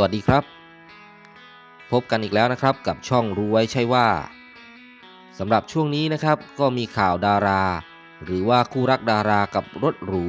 วัสดีครับ พบกันอีกแล้วนะครับกับช่องรู้ไว้ใช่ว่าสำหรับช่วงนี้นะครับก็มีข่าวดารา หรือว่าคู่รักดารากับรถหรู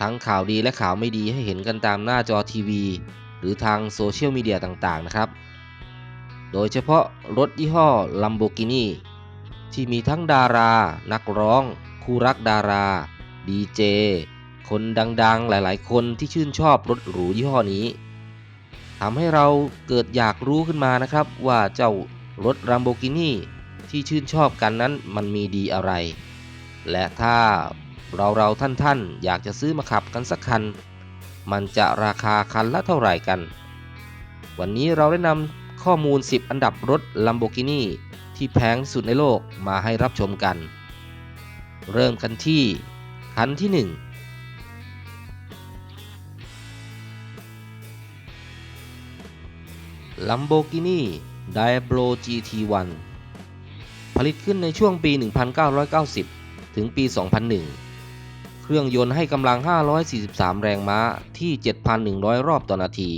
ทั้งข่าวดีและข่าวไม่ดีให้เห็นกันตามหน้าจอทีวี หรือทางโซเชียลมีเดียต่างๆนะครับ โดยเฉพาะรถยี่ห้อ Lamborghini ที่มีทั้งดารา นักร้อง คู่รักดารา ดีเจ คนดังๆ หลายๆ คนที่ชื่นชอบรถหรูยี่ห้อนี้ ทำให้เราเกิดอยากรู้ขึ้นมานะครับว่าเจ้ารถ Lamborghini ที่ชื่นชอบกันนั้นมันมีดีอะไร และถ้าเราเราท่านท่านๆอยากจะซื้อมาขับกันสักคัน มันจะราคาคันละเท่าไหร่กัน วันนี้เราได้นำข้อมูล 10 อันดับรถ Lamborghini ที่แพงที่สุดในโลกมาให้รับชมกัน เริ่มกันที่คันที่ 1 Lamborghini Diablo GT1 ผลิตขึ้นในช่วงปี 1990 ถึงปี 2001 เครื่องยนต์ให้กำลัง 543 แรงม้าที่ 7,100 รอบต่อนาที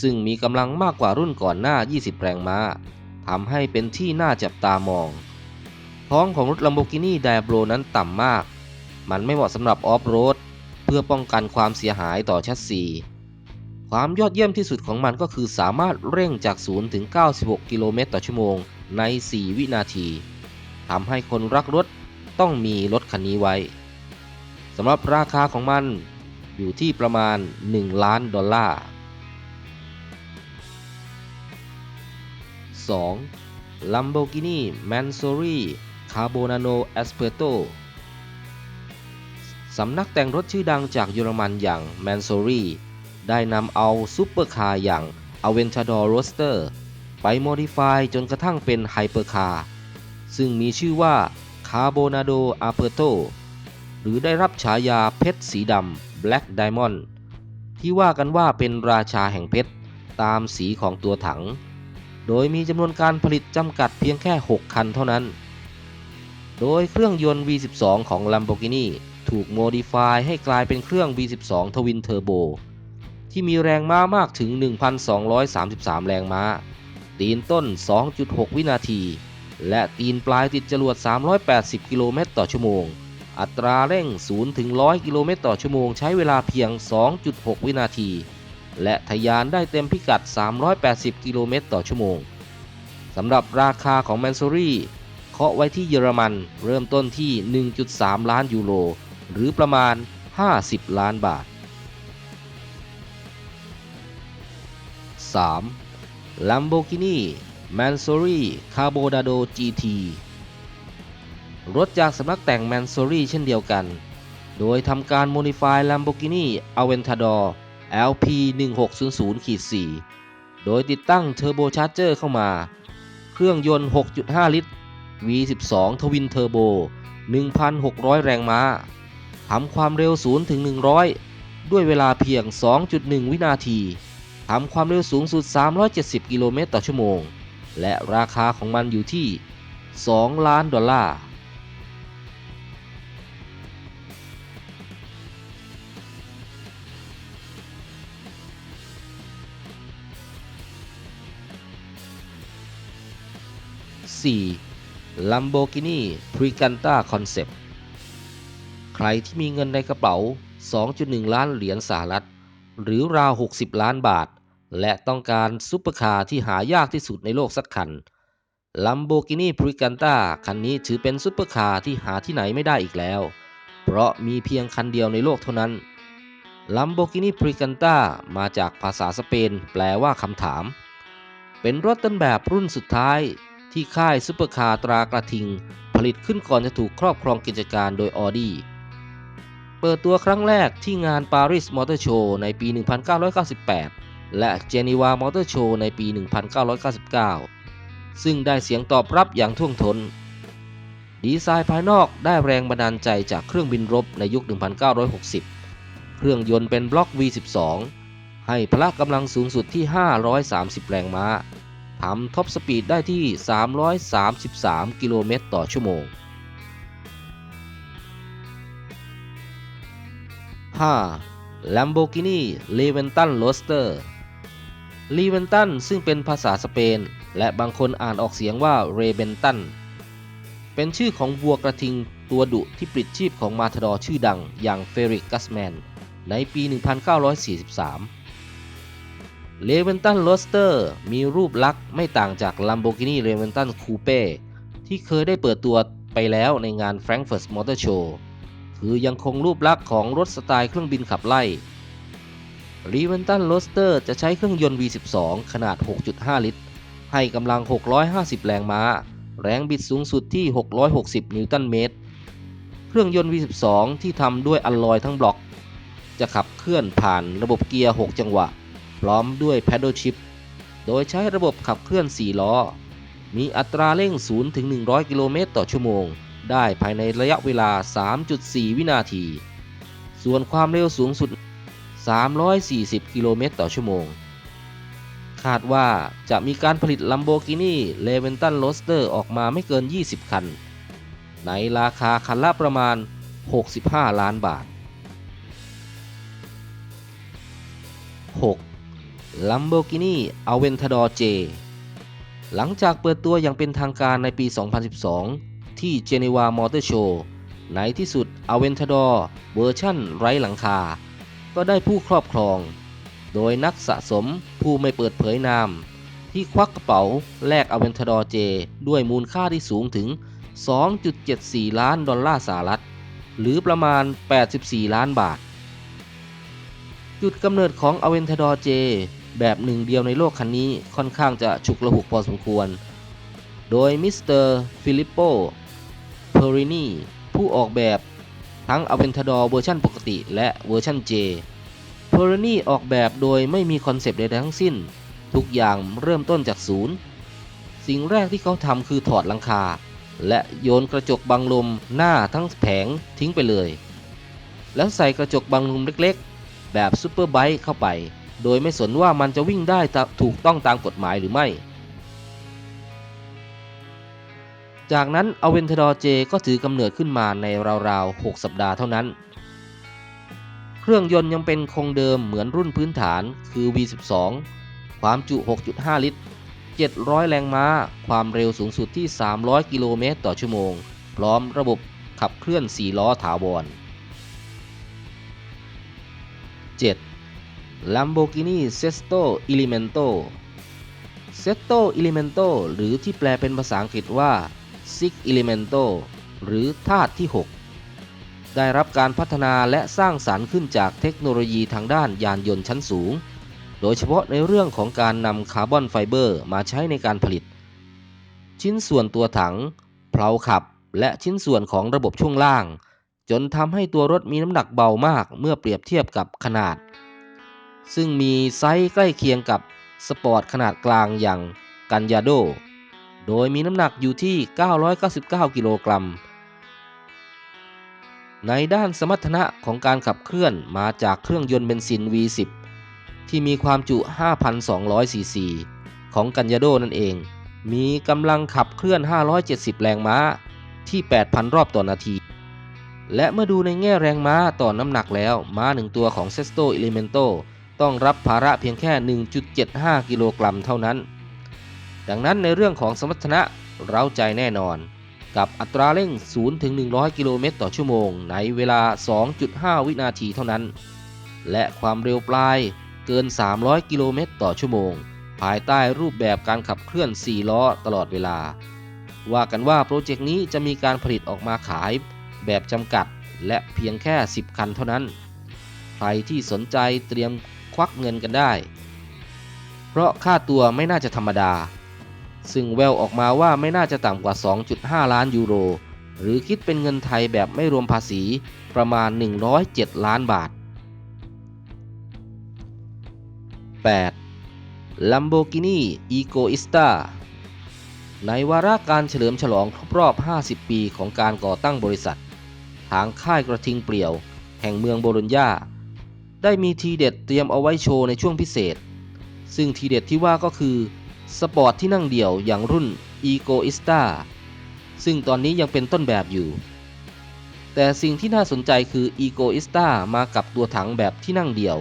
ซึ่งมีกำลังมากกว่ารุ่นก่อนหน้า 20 แรงม้าทำให้เป็นที่น่าจับตามอง ท้องของรถ Lamborghini Diablo นั้นต่ำมาก มันไม่เหมาะสำหรับออฟโรดเพื่อป้องกันความเสียหายต่อแชสซี ความยอดเยี่ยมที่สุดของมันก็คือสามารถเร่งจาก 0 ถึง 96 กิโลเมตรต่อชั่วโมง ใน 4 วินาทีทำให้คนรักรถต้องมีรถคันนี้ไว้สำหรับราคาของมันอยู่ที่ประมาณ 1 ล้านดอลลาร์ 2. Lamborghini Mansory Carbonano Asperto สำนักแต่งรถชื่อดังจากเยอรมันอย่าง Mansory ได้นำเอาซุปเปอร์คาร์อย่าง Aventador Roadster ไปโมดิฟายจนกระทั่งเป็นไฮเปอร์คาร์ซึ่งมีชื่อว่า Carbonado Aperto หรือได้รับฉายาเพชรสีดำ Black Diamond ที่ว่ากันว่าเป็นราชาแห่งเพชร ตามสีของตัวถัง โดยมีจำนวนการผลิตจำกัดเพียงแค่ 6 คันเท่านั้น โดยเครื่องยนต์ V12 ของ Lamborghini ถูกโมดิฟายให้กลายเป็นเครื่อง V12 Twin Turbo ที่มีแรงม้ามากถึง 1,233 แรงม้า ตีนต้น 2.6 วินาที และตีนปลายติดจรวด 380 กิโลเมตรต่อชั่วโมง อัตราเร่ง 0 ถึง 100 กิโลเมตรต่อชั่วโมงใช้เวลาเพียง 2.6 วินาที และทะยานได้เต็มพิกัด 380 กิโลเมตรต่อชั่วโมง สำหรับราคาของแมนซ o รี่เคาะไว้ที่เยอรมัน เริ่มต้นที่ 1.3 ล้านยูโร หรือประมาณ 50 ล้านบาท 3. Lamborghini Mansory Carbonado GT รถจากสำนักแต่ง Mansory เช่นเดียวกัน โดยทำการ Modify Lamborghini Aventador LP 1600 4 โดยติดตั้ง Turbo Charger เข้ามา เครื่องยนต์ 6.5 ลิตร V12 Twin Turbo 1,600 แรงม้าทำความเร็ว 0 ถึง 100 ด้วยเวลาเพียง 2.1 วินาที ทำความเร็วสูงสุด 370 กิโลเมตรต่อชั่วโมง และราคาของมันอยู่ที่ 2 ล้านดอลลาร์ 4. Lamborghini Priganta Concept ใครที่มีเงินในกระเป๋า 2.1 ล้านเหรียญสหรัฐ หรือราว 60 ล้านบาท และต้องการซุปเปอร์คาร์ที่หายากที่สุดในโลกสักคัน Lamborghini Priganta คันนี้ถือเป็นซุปเปอร์คาร์ที่หาที่ไหนไม่ได้อีกแล้ว เพราะมีเพียงคันเดียวในโลกเท่านั้น Lamborghini Priganta มาจากภาษาสเปนแปลว่าคำถาม เป็นรถต้นแบบรุ่นสุดท้ายที่ค่ายซุปเปอร์คาร์ตรากระทิง ผลิตขึ้นก่อนจะถูกครอบครองกิจการโดยออดี้เปิดตัวครั้งแรกที่งานปารีสมอเตอร์โชว์ในปี 1998 และเจนีวามอเตอร์โชว์ในปี 1999 ซึ่งได้เสียงตอบรับอย่างท่วงทนดีไซน์ภายนอกได้แรงบันดาลใจจากเครื่องบินรบในยุค 1960 เครื่องยนต์เป็นบล็อก V12 ให้พละกำลังสูงสุดที่ 530 แรงม้าทำท็อปสปีดได้ที่ 333 กิโลเมตรต่อชั่วโมง 5. Lamborghini l e v e n t a n Roadster ลีเวนตันซึ่งเป็นภาษาสเปน และบางคนอ่านออกเสียงว่าเรเบนตัน เป็นชื่อของวัวกระทิงตัวดุที่ปลิดชีพของมาทดอร์ชื่อดังอย่างเฟริกกัสแมน ในปี 1943 เลเวนตันโรสเตอร์มีรูปลักษณ์ไม่ต่างจาก Lamborghini r e v e n t a n Coupe ที่เคยได้เปิดตัวไปแล้วในงาน Frankfurt Motor Show คือยังคงรูปลักษณ์ของรถสไตล์เครื่องบินขับไล่ r e v e n t a n Roadster จะใช้เครื่องยนต์ V12 ขนาด 6.5 ลิตร ให้กำลัง 650 แรงม้า แรงบิดสูงสุดที่ 660 นิวตันเมตร เครื่องยนต์ V12 ที่ทำด้วยอลลอยทั้งบล็อก จะขับเคลื่อนผ่านระบบเกียร์ 6 จังหวะ พร้อมด้วย Paddle Shift โดยใช้ระบบขับเคลื่อน 4 ล้อ มีอัตราเร่ง 0 ถึง 100 กิโลเมตรต่อชั่วโมง ได้ภายในระยะเวลา 3.4 วินาที ส่วนความเร็วสูงสุด 340 กิโลเมตรต่อชั่วโมง คาดว่าจะมีการผลิต Lamborghini r e v e n t a n Roadster ออกมาไม่เกิน 20 คัน ในราคาคันละประมาณ 65 ล้านบาท 6. Lamborghini Aventador J หลังจากเปิดตัวอย่างเป็นทางการในปี 2012 ที่ Geneva Motor Show ในที่สุด Aventador เวอร์ชั่นไร้หลังคา ก็ได้ผู้ครอบครอง โดยนักสะสมผู้ไม่เปิดเผยนาม ที่ควักกระเป๋าแลก Aventador J ด้วยมูลค่าที่สูงถึง 2.74 ล้านดอลลาร์สหรัฐ หรือประมาณ 84 ล้านบาท จุดกำเนิดของ Aventador J แบบหนึ่งเดียวในโลกคันนี้ค่อนข้างจะฉุกละหุกพอสมควร โดยมิสเตอร์ฟิลิปโปเพอรินีผู้ออกแบบ ทั้ง Aventador เวอร์ชันปกติและเวอร์ชัน J เพอรินีออกแบบโดยไม่มีคอนเซปต์ใดๆทั้งสิ้น ทุกอย่างเริ่มต้นจากศูนย์ สิ่งแรกที่เขาทำคือถอดลังคา และโยนกระจกบังลมหน้าทั้งแผงทิ้งไปเลย แล้วใส่กระจกบังลมเล็กๆ แบบซูเปอร์ไบค์เข้าไป โดยไม่สนว่ามันจะวิ่งได้ตาถูกต้องตามกฎหมายหรือไม่ จากนั้นอเวนทดอร์เจก็ถือกำเนิดขึ้นมาในราวๆ 6 สัปดาห์เท่านั้น เครื่องยนต์ยังเป็นคงเดิมเหมือนรุ่นพื้นฐานคือ V12 ความจุ 6.5 ลิตร 700 แรงม้า ความเร็วสูงสุดที่ 300 กิโลเมตรต่อชั่วโมง พร้อมระบบขับเคลื่อน 4 ล้อถาวร 7. Lamborghini Sesto Elemento Sesto Elemento หรือที่แปลเป็นภาษาอังกฤษว่า Six Elemento หรือธาตุที่ 6 ได้รับการพัฒนาและสร้างสารรค์ขึ้นจากเทคโนโลยีทางด้านยานยนต์ชั้นสูง โดยเฉพาะในเรื่องของการนำคาร์บอนไฟเบอร์มาใช้ในการผลิต ชิ้นส่วนตัวถัง เพลาขับ และชิ้นส่วนของระบบช่วงล่าง จนทำให้ตัวรถมีน้ำหนักเบามากเมื่อเปรียบเทียบกับขนาด ซึ่งมีไซส์ใกล้เคียงกับสปอร์ตขนาดกลางอย่างกันยาโด โดยมีน้ำหนักอยู่ที่ 999 กิโลกรัม ในด้านสมรรถนะของการขับเคลื่อนมาจากเครื่องยนต์เบนซิน V10 ที่มีความจุ 5,200 ซีซี ของกันยาโดนั่นเอง มีกำลังขับเคลื่อน 570 แรงม้าที่ 8,000 รอบต่อนาที และเมื่อดูในแง่แรงม้าต่อน้ำหนักแล้ว ม้าหนึ่งตัวของ Sesto Elemento ต้องรับภาระเพียงแค่ 1.75 กิโลกรัมเท่านั้น ดังนั้นในเรื่องของสมรรถนะเร้าใจแน่นอน กับอัตราเร่ง 0 ถึง 100 กิโลเมตรต่อชั่วโมง ในเวลา 2.5 วินาทีเท่านั้น และความเร็วปลายเกิน 300 กิโลเมตรต่อชั่วโมง ภายใต้รูปแบบการขับเคลื่อน 4 ล้อตลอดเวลา ว่ากันว่าโปรเจกต์นี้จะมีการผลิตออกมาขายแบบจำกัดและเพียงแค่ 10 คันเท่านั้น ใครที่สนใจเตรียมควักเงินกันได้ เพราะค่าตัวไม่น่าจะธรรมดา ซึ่งแววออกมาว่าไม่น่าจะต่ำกว่า 2.5 ล้านยูโร หรือคิดเป็นเงินไทยแบบไม่รวมภาษีประมาณ 107 ล้านบาท 8. Lamborghini Egoista ในวาระการเฉลิมฉลองครบรอบ 50 ปีของการก่อตั้งบริษัท ทางค่ายกระทิงเปลี่ยว แห่งเมืองโบโลญญาได้มีทีเด็ดเตรียมเอาไว้โชว์ในช่วงพิเศษ ซึ่งทีเด็ดที่ว่าก็คือ สปอร์ตที่นั่งเดี่ยวอย่างรุ่น Egoista ซึ่งตอนนี้ยังเป็นต้นแบบอยู่ แต่สิ่งที่น่าสนใจคือ Egoista มากับตัวถังแบบที่นั่งเดี่ยว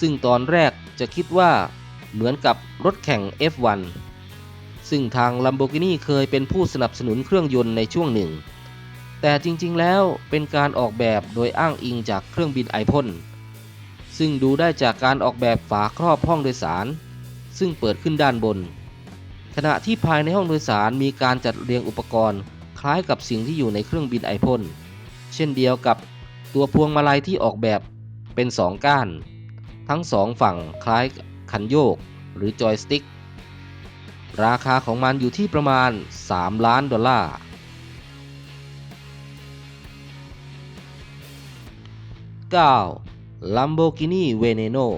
ซึ่งตอนแรกจะคิดว่าเหมือนกับรถแข่ง F1 ซึ่งทาง Lamborghini เคยเป็นผู้สนับสนุนเครื่องยนต์ในช่วงหนึ่ง แต่จริงๆ แล้วเป็นการออกแบบโดยอ้างอิงจากเครื่องบินไอพ่นซึ่งดูได้จากการออกแบบฝาครอบห้องโดยสาร ซึ่งเปิดขึ้นด้านบน ขณะที่ภายในห้องโดยสารมีการจัดเรียงอุปกรณ์ คล้ายกับสิ่งที่อยู่ในเครื่องบินไอพ่นเช่นเดียวกับตัวพวงมาลัยที่ออกแบบเป็นสองก้าน ทั้งสองฝั่งคล้ายคันโยกหรือจอยสติ๊กราคาของมันอยู่ที่ประมาณ 3 ล้านดอลลาร์ 9. Lamborghini Veneno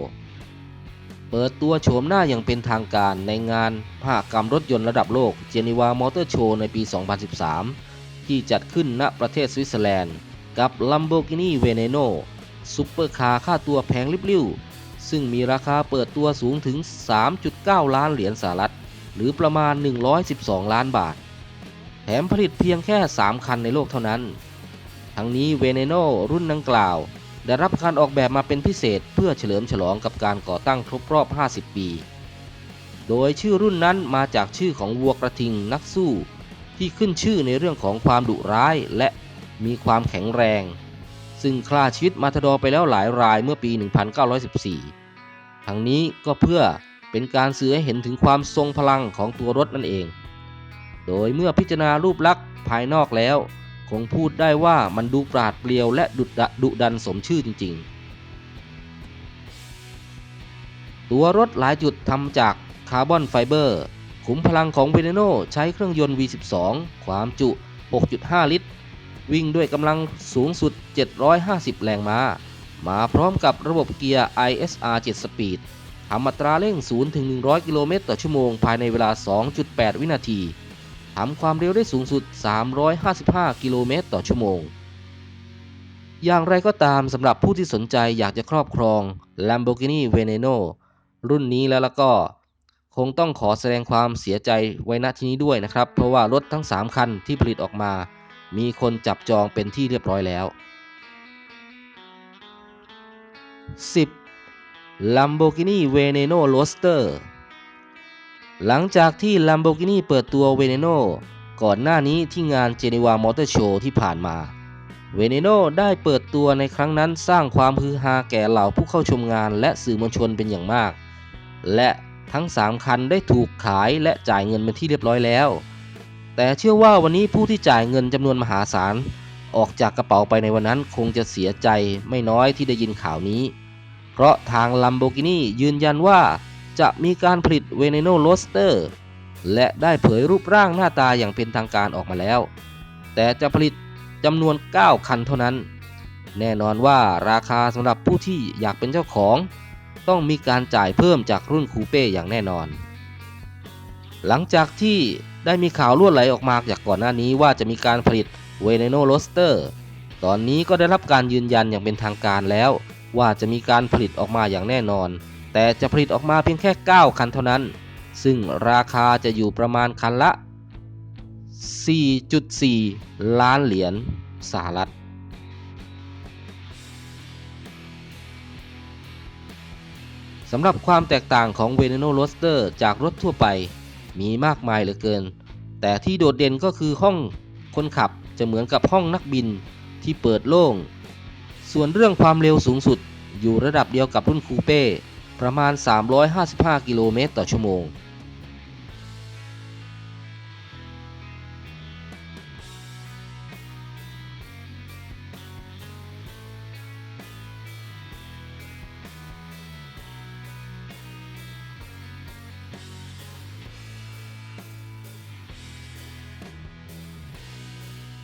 ปิดตัวโฉมหน้าอย่างเป็นทางการในงานมหกรรมรถยนต์ระดับโลก Geneva Motor Show ในปี 2013 ที่จัดขึ้นณประเทศสวิตเซอร์แลนด์ กับ Lamborghini Veneno ซุปเปอร์คาร์ค่าตัวแพงลิบลิ่วซึ่งมีราคาเปิดตัวสูงถึง 3.9 ล้านเหรียญสหรัฐ หรือประมาณ 112 ล้านบาท แถมผลิตเพียงแค่ 3 คันในโลกเท่านั้น ทั้งนี้ Veneno รุ่นดังกล่าว ได้รับการออกแบบมาเป็นพิเศษเพื่อเฉลิมฉลองกับการก่อตั้งครบรอบ 50 ปี โดยชื่อรุ่นนั้นมาจากชื่อของวัวกระทิงนักสู้ ที่ขึ้นชื่อในเรื่องของความดุร้ายและมีความแข็งแรง ซึ่งฆ่าชีวิตมาทดอไปแล้วหลายรายเมื่อปี 1914 ทั้งนี้ก็เพื่อเป็นการสื่อให้เห็นถึงความทรงพลังของตัวรถนั่นเอง โดยเมื่อพิจารณารูปลักษณ์ภายนอกแล้ว คงพูดได้ว่ามันดูปราดเปรียวและดุดดุดันสมชื่อจริง ๆ ตัวรถหลายจุดทำจากคาร์บอนไฟเบอร์ขุมพลังของเวเนโนใช้เครื่องยนต์ V12 ความจุ 6.5 ลิตร วิ่งด้วยกำลังสูงสุด 750 แรงม้า มาพร้อมกับระบบเกียร์ ISR 7 Speed ทำอัตราเร่ง 0-100 กิโลเมตรต่อชั่วโมงภายในเวลา 2.8 วินาที ทำความเร็วได้สูงสุด 355 กิโลเมตรต่อชั่วโมง อย่างไรก็ตามสำหรับผู้ที่สนใจอยากจะครอบครอง Lamborghini Veneno รุ่นนี้แล้วล้วก็ คงต้องขอแสดงความเสียใจไว้ณที่นี้ด้วยนะครับ เพราะว่ารถทั้ง 3 คันที่ผลิตออกมา มีคนจับจองเป็นที่เรียบร้อยแล้ว 10. Lamborghini Veneno Roadster หลังจากที่ Lamborghini เปิดตัว Veneno ก่อนหน้านี้ที่งาน Geneva Motor Show ที่ผ่านมา Veneno ได้เปิดตัวในครั้งนั้นสร้างความฮือฮาแก่เหล่าผู้เข้าชมงานและสื่อมวลชนเป็นอย่างมาก และทั้ง 3 คันได้ถูกขายและจ่ายเงินเป็นที่เรียบร้อยแล้ว แต่เชื่อว่าวันนี้ผู้ที่จ่ายเงินจำนวนมหาศาลออกจากกระเป๋าไปในวันนั้นคงจะเสียใจไม่น้อยที่ได้ยินข่าวนี้ เพราะทาง Lamborghini ยืนยันว่า จะมีการผลิต Veneno Roadster และได้เผยรูปร่างหน้าตาอย่างเป็นทางการออกมาแล้ว แต่จะผลิตจำนวน 9 คันเท่านั้น แน่นอนว่าราคาสำหรับผู้ที่อยากเป็นเจ้าของ ต้องมีการจ่ายเพิ่มจากรุ่นคูเป้อย่างแน่นอน หลังจากที่ได้มีข่าวล่วไหลออกมาจากก่อนหน้านี้ว่าจะมีการผลิต Veneno Roadster ตอนนี้ก็ได้รับการยืนยันอย่างเป็นทางการแล้ว ว่าจะมีการผลิตออกมาอย่างแน่นอน แต่จะผลิตออกมาเพียงแค่ 9 คันเท่านั้น ซึ่งราคาจะอยู่ประมาณคันละ 4.4 ล้านเหรียญสหรัฐสำหรับความแตกต่างของ Veneno Roadster จากรถทั่วไปมีมากมายเหลือเกิน แต่ที่โดดเด่นก็คือห้องคนขับจะเหมือนกับห้องนักบินที่เปิดโล่ง ส่วนเรื่องความเร็วสูงสุดอยู่ระดับเดียวกับรุ่นคูเป้ ประมาณ 355 กิโลเมตรต่อชั่วโมง